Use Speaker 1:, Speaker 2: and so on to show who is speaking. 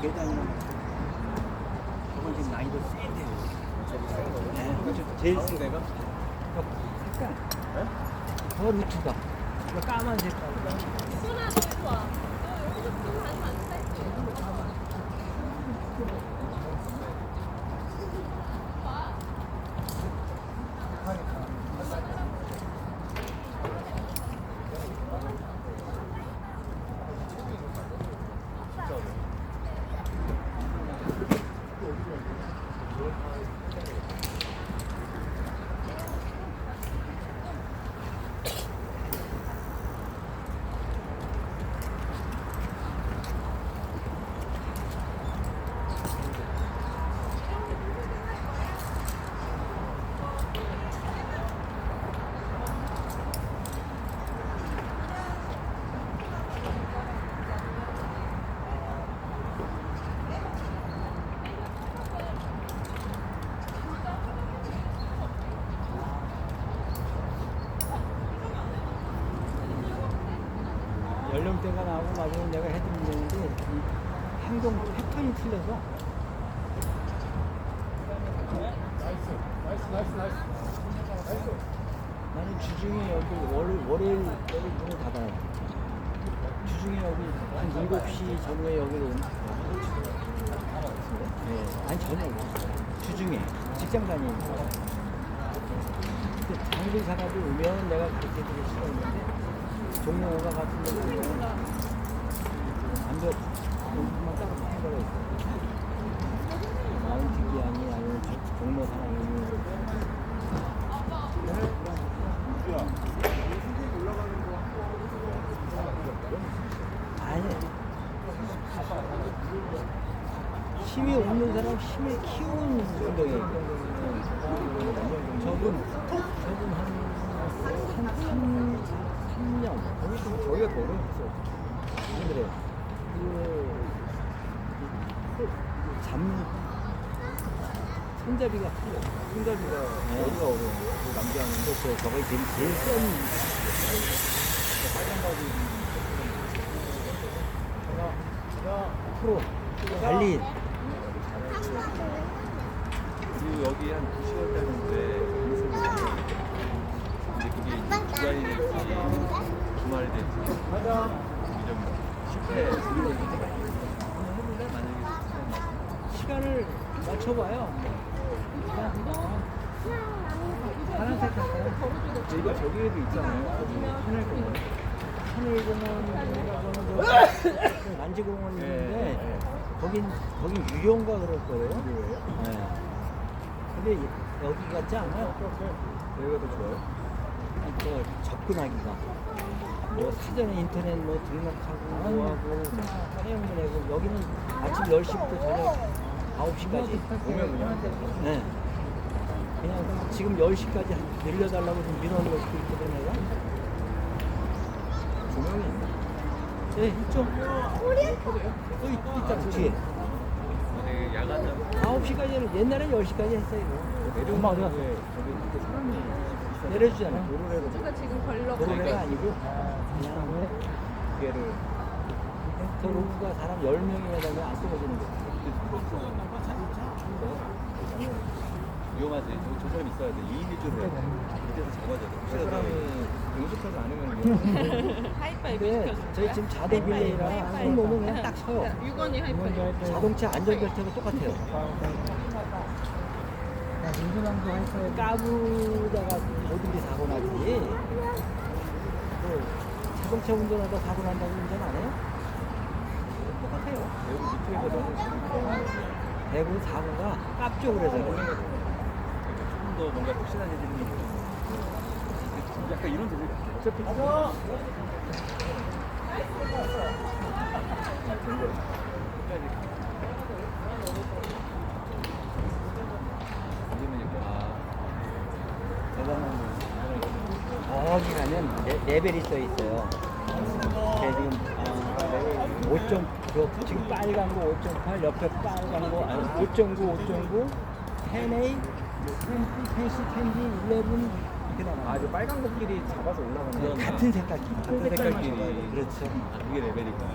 Speaker 1: 계단이나 저건 지금 난이도 센데요. 네, 제일 센 데가 색깔. 더 루트가. 이거 까만 색깔. 연령대가 나오고 마지막에 내가 해드리는 되는데 이 행동 패턴이 틀려서. 나는 주중에 여기 월, 월요일 여기 문을 닫아요. 주중에 여기 한 7시 전후에 여기로 오는 네, 아니 저녁 주중에. 직장 다니는 거. 장비 사람이 오면 내가 가르쳐 드릴 수가 있는데 종로가 같은 안돼 공부만 따로 거가 있어요 마운트 기한이 아니면 저- 종로 사람이. 아니. 힘이 없는 사람 힘을 키우는 운동이에요. 저분 저분 한한 3년 어려웠어 안 그래 그 잡는 손잡이가 틀려 손잡이가 어디가 어려워 그 남자하는데 저 저거 제일 제일 센 빨간 바지. 프로 달린.
Speaker 2: 그리고 여기 한 2시간 되는데 그게 이제 기간이 될지 주말이 될지 이게 좀 실패
Speaker 1: 시간을 맞춰봐요. 파란색 할까요?
Speaker 2: 저희가 저기에도 있잖아요.
Speaker 1: 하늘공원. 하늘공원이라고는 뭐 난지공원이
Speaker 2: 네,
Speaker 1: 있는데
Speaker 2: 네.
Speaker 1: 거긴 거긴 유료인가 그럴 거예요. 네. 근데 여기 같지 않아요?
Speaker 2: 저희가 더 좋아요?
Speaker 1: 저 접근하기가. 뭐 사전에 인터넷 뭐 등록하고 뭐하고 사용을 내고 여기는 아침 10시부터 저녁 9시까지
Speaker 2: 오면 그냥
Speaker 1: 네. 그냥 지금 10시까지 늘려달라고 좀 민원을 넣고 있거든 내가
Speaker 2: 조명이 있나?
Speaker 1: 네 있죠. 또 있, 있잖아 뒤에.
Speaker 2: 만약에 야간은
Speaker 1: 9시까지는 옛날에 10시까지 했어요 이거.
Speaker 2: 내려오는
Speaker 1: 엄마 어디 갔어?
Speaker 2: 게 저기 이렇게 사람이
Speaker 1: 내려주잖아
Speaker 2: 도로래로
Speaker 3: 우리가 지금 걸려.
Speaker 1: 도로가 아니고? 그냥
Speaker 2: 기계를.
Speaker 1: 저 로브가 사람 10명이나 되면 안 떨어지는 거야
Speaker 2: 위험하지. 저, 저 사람 있어야 돼. 2인 1조로 해야 돼. 밑에서 잡아줘야 돼. 그 사람이 응집하지 않으면.
Speaker 3: 하이파이브 시켜줄까?
Speaker 1: 저희 지금 자대빌레이랑 손 놓으면 그냥 딱 서요
Speaker 3: 유건이 하이파이브.
Speaker 1: 자동차 안전벨트하고 똑같아요. 까부다가 모든 사고 나지. 또 자동차 운전하다 사고 난다고 운전 안 해요? 똑같아요.
Speaker 2: 여기 밑에보다는
Speaker 1: 대부분 사고가 깝죠 그래서 그래.
Speaker 2: 좀더 뭔가 푹신한 애들이 약간 이런 데들 같아. 어차피 아니면 이렇게 아
Speaker 1: 거기 가면 레, 레벨이 써 있어요. 걔 지금 아, 5점 그 지금 빨간 거 5.8 옆에 빨간 거 아니 5.9 5.9 10A 20 10 10 11 나가는
Speaker 2: 아, 저
Speaker 1: 거예요.
Speaker 2: 빨간 것끼리 잡아서 올라가는
Speaker 1: 네,
Speaker 2: 건
Speaker 1: 같은 색깔끼리.
Speaker 2: 같은 색깔끼리.
Speaker 1: 그렇죠.
Speaker 2: 아, 그게 레벨이구나.